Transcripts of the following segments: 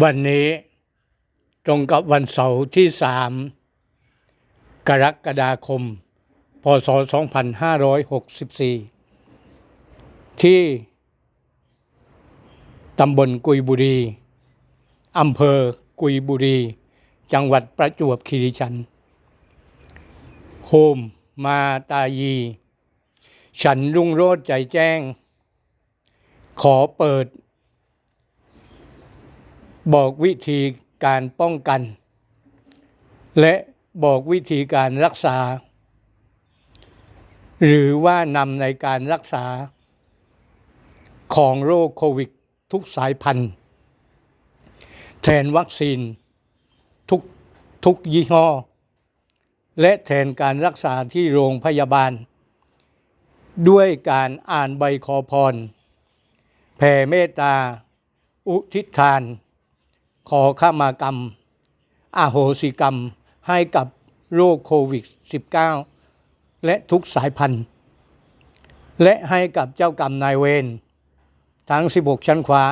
วันนี้ตรงกับวันเสาร์ที่สามกรกฎาคม พศ 2564 ที่ตำบลกุยบุรี อำเภอกุยบุรี จังหวัดประจวบคีรีขันธ์โฮมมาตายี ฉันรุ่งโรจน์ใจแจ้ง ขอเปิด บอกวิธีการป้องกัน และบอกวิธีการรักษา หรือว่านำในการรักษา ของโรคโควิดทุกสายพันธุ์ แทนวัคซีนทุกทุกยี่ห้อ และแทนการรักษาที่โรงพยาบาล ด้วยการอ่านใบขอพร แผ่เมตตา อุทิศทาน ขอขมากรรมอาโหสิกรรมให้กับโรคโควิด -19 และทุกสายพันธุ์ และให้กับเจ้ากรรมนายเวรทั้ง 16 ชั้นขวา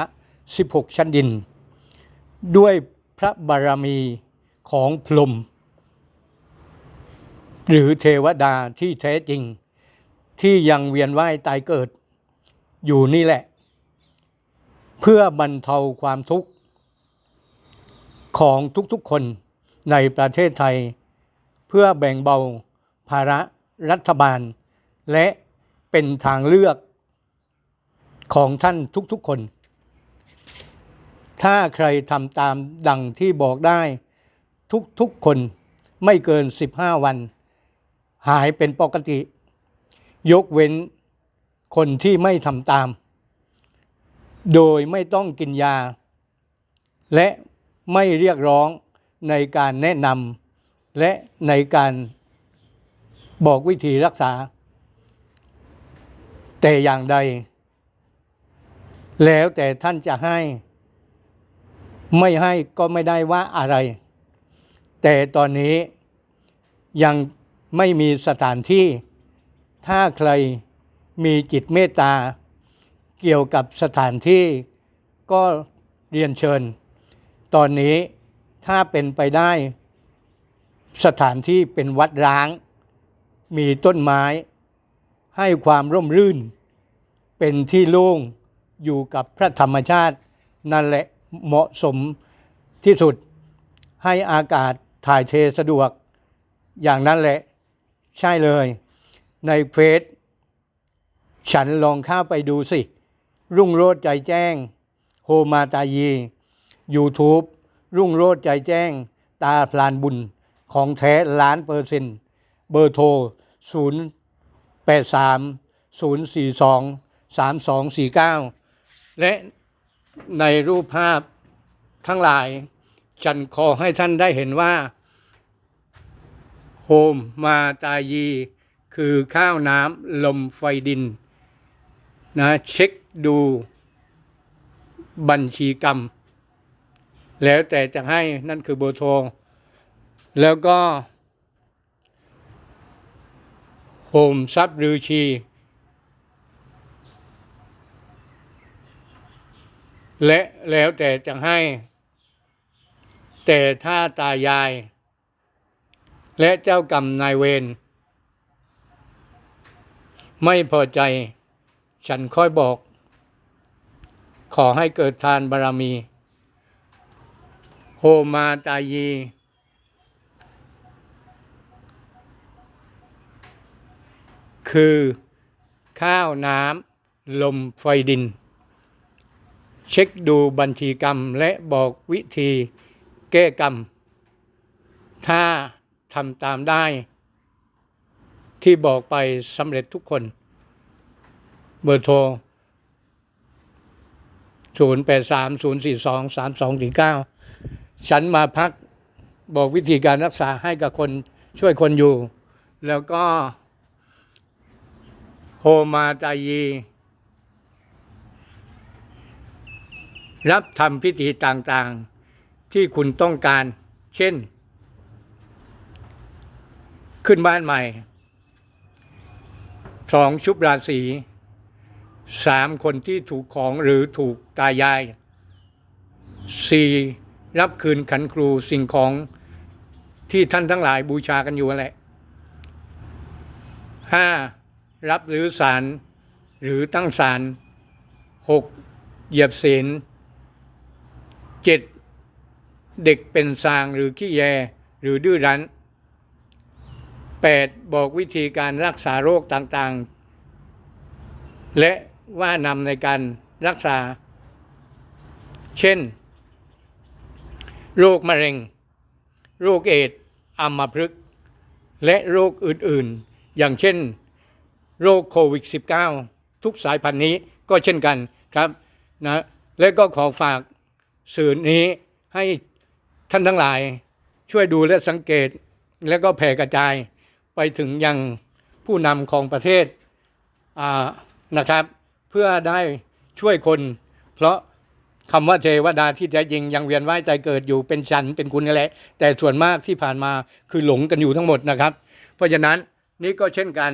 16 ชั้นดิน ด้วยพระบารมีของพรหมหรือเทวดาที่แท้จริง ที่ยังเวียนว่ายตายเกิด อยู่นี่แหละ เพื่อบรรเทาความทุกข์ ของทุกๆคนในประเทศไทย เพื่อแบ่งเบาภาระรัฐบาล และเป็นทางเลือกของท่านทุกๆคน ถ้าใครทำตามดังที่บอกได้ทุกๆคนไม่เกิน 15 วัน หายเป็นปกติ ยกเว้นคนที่ไม่ทำตาม โดยไม่ต้องกินยา และ ไม่เรียกร้องในการแนะนำและในการบอกวิธีรักษา แต่อย่างใด แล้วแต่ท่านจะให้ ไม่ให้ก็ไม่ได้ว่าอะไร แต่ตอนนี้ยังไม่มีสถานที่ ถ้าใครมีจิตเมตตา เกี่ยวกับสถานที่ก็เรียนเชิญ ตอนนี้ถ้าเป็นไปได้สถานที่เป็นวัดร้าง มีต้นไม้ ให้ความร่มรื่น เป็นที่โล่งอยู่กับพระธรรมชาติ นั่นแหละเหมาะสมที่สุดให้อากาศถ่ายเทสะดวก อย่างนั้นแหละใช่เลย ในเฟซฉันลองเข้าไปดูสิ รุ่งโรจน์ใจแจ้ง โฮมาตายี YouTube รุ่งโรจน์ใจแจ้ง ตาพลานบุญของแท้ล้านเปอร์เซ็นต์เบอร์โทร 0 8 3 0 4 2 3 2 4 9 และในรูปภาพทั้งหลาย ฉันขอให้ท่านได้เห็นว่า โฮมมาตายี คือข้าวน้ำลมไฟดิน นะ เช็คดูบัญชีกรรม แล้วแต่จะให้นั่นคือเบอร์โทร แล้วก็โฮมทรัพย์รือชีและแล้วแต่จะให้ แต่ถ้าตายาย และเจ้ากรรมนายเวรไม่พอใจ ฉันค่อยบอก ขอให้เกิดทานบารมี โฮมาตายี คือ ข้าวน้ำลมไฟดิน เช็คดูบัญชีกรรมและบอกวิธีแก้กรรม ถ้าทำตามได้ ที่บอกไปสำเร็จทุกคน เบอร์โทร 0 8 3 0 4 2 3 2 4 9 ฉันมาพักบอกวิธีการรักษาให้กับคนช่วยคนอยู่ แล้วก็โฮมาตายี รับทำพิธีต่างๆ ที่คุณต้องการ เช่น ขึ้นบ้านใหม่สองชุบราศีสามคนที่ถูกของหรือถูกตายายสี่ รับคืนขันครูสิ่งของที่ท่านทั้งหลายบูชากันอยู่แหละห้ารับหรือสารหรือตั้งศาลหกเหยียบศีลเจ็ดเด็กเป็นซางหรือขี้แย หรือดื้อรั้นแปดบอกวิธีการรักษาโรคต่างๆ และว่านำในการรักษา เช่น โรคมะเร็ง โรคเอดส์อัมพฤกษ์และโรคอื่นๆ อย่างเช่น โรคโควิด -19 ทุกสายพันธุ์นี้ก็เช่นกันครับนะและก็ขอฝากสื่อนี้ให้ท่านทั้งหลาย ช่วยดูและสังเกตและก็แผ่กระจายไปถึงยังผู้นำของประเทศนะครับ เพื่อได้ช่วยคนเพราะ คำว่าเทวดาที่แท้จริงยังเวียนว่ายใจเกิดอยู่เป็นฉันเป็นคุณนั่นแหละ แต่ส่วนมากที่ผ่านมาคือหลงกันอยู่ทั้งหมดนะครับ เพราะฉะนั้นนี่ก็เช่นกัน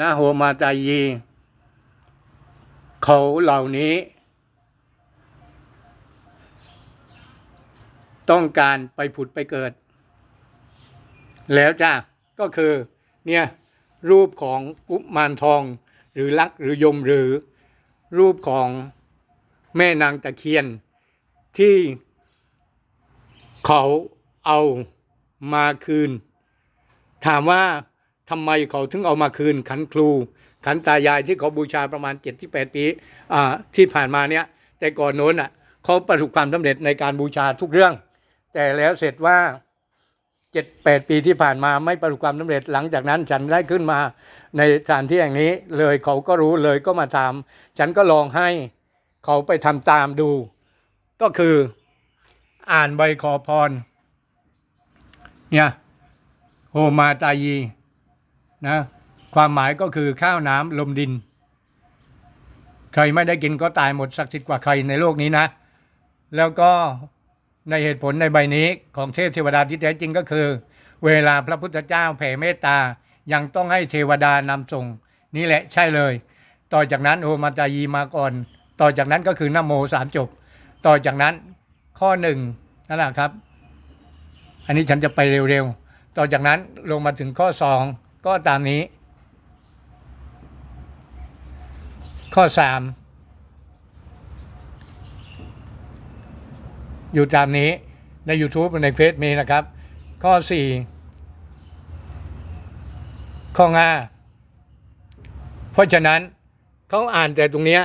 นะโหมาตายี เขาเหล่านี้ ต้องการไปผุดไปเกิด แล้วจ้าก็คือเนี่ยรูปของกุมารทอง หรือลักหรือยมหรือรูปของ แม่นางตะเคียนที่เขาเอามาคืน ถามว่าทำไมเขาถึงเอามาคืน ขันครู ขันตายายที่เขาบูชาประมาณ7จ็ดที่แปดปีที่ผ่านมาเนี่ยแต่ก่อนโน้นอะเขาประสบความสำเร็จในการบูชาทุกเรื่อง แต่แล้วเสร็จว่าเจ็ดแปดปีที่ผ่านมาไม่ประสบความสำเร็จหลังจากนั้นฉันได้ขึ้นมาในสถานที่แห่งนี้เลยเขาก็รู้เลยก็มาถาม ฉันก็ลองให้ เขาไปทำตามดู ก็คืออ่านใบขอพร เนี่ยโฮมาตายีนะความหมายก็คือข้าวน้ำลมดิน ใครไม่ได้กินก็ตายหมดศักดิ์สิทธิ์กว่าใครในโลกนี้นะ แล้วก็ในเหตุผลในใบนี้ของเทพเทวดาที่แท้จริงก็คือ เวลาพระพุทธเจ้าแผ่เมตตายังต้องให้เทวดานำส่ง นี่แหละใช่เลย ต่อจากนั้นโอมาตายีมาก่อน ต่อจากนั้นก็คือนโมสามจบ ต่อจากนั้นข้อหนึ่งนั่นแหละครับ อันนี้ฉันจะไปเร็วๆ ต่อจากนั้นลงมาถึงข้อสองก็ตามนี้ ข้อสามอยู่ตามนี้ใน YouTube ในเฟซมีนะครับ ข้อสี่ข้อห้าเพราะฉะนั้นเขาอ่านแต่ตรงเนี้ย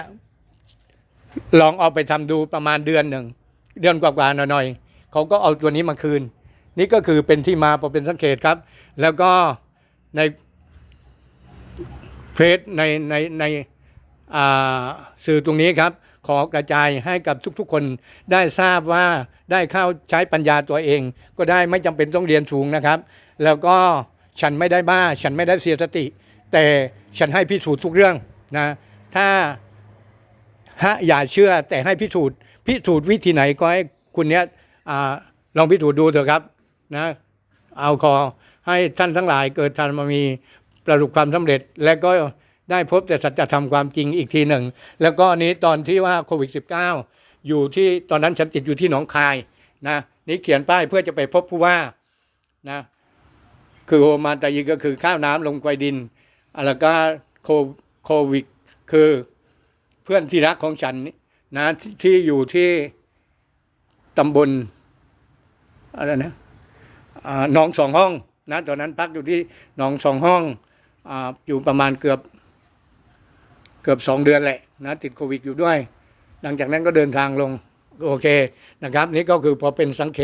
ลองเอาไปทำดูประมาณเดือนหนึ่งเดือนกว่าๆหน่อยๆเขาก็เอาตัวนี้มาคืน นี่ก็คือเป็นที่มาพอเป็นสังเกตครับ แล้วก็ในเฟซในในในสื่อตรงนี้ครับ ขอกระจายให้กับทุกๆคนได้ทราบว่าได้เข้าใช้ปัญญาตัวเอง ก็ได้ไม่จำเป็นต้องเรียนสูงนะครับ แล้วก็ฉันไม่ได้บ้า ฉันไม่ได้เสียสติ แต่ฉันให้พิสูจน์ทุกเรื่องนะถ้า ฮะอย่าเชื่อแต่ให้พิสูจน์พิสูจน์วิธีไหนก็ให้คุณเนี้ยลองพิสูจน์ดูเถอะครับนะเอาขอให้ท่านทั้งหลายเกิดธรรมมีประสบความสำเร็จ และก็ได้พบแต่สัจธรรมความจริงอีกทีหนึ่ง แล้วก็นี้ตอนที่ว่าโควิด -19 อยู่ที่ตอนนั้นฉันติดอยู่ที่หนองคายนะนี่เขียนป้ายเพื่อจะไปพบผู้ว่านะคือโอมาตายีก็คือข้าวน้ำลงไกวดินแล้วก็โคโควิดคือ เพื่อนที่รักของฉันนี่นะที่ที่อยู่ที่ตำบลอะไรนะอ่าหนองสองห้องนะตอนนั้นพักอยู่ที่หนองสองห้องออยู่ประมาณเกือบเกือบสองเดือนแหละนะติดโควิดอยู่ด้วย หลังจากนั้นก็เดินทางลง โอเคนะครับ นี่ก็คือพอเป็นสังเกต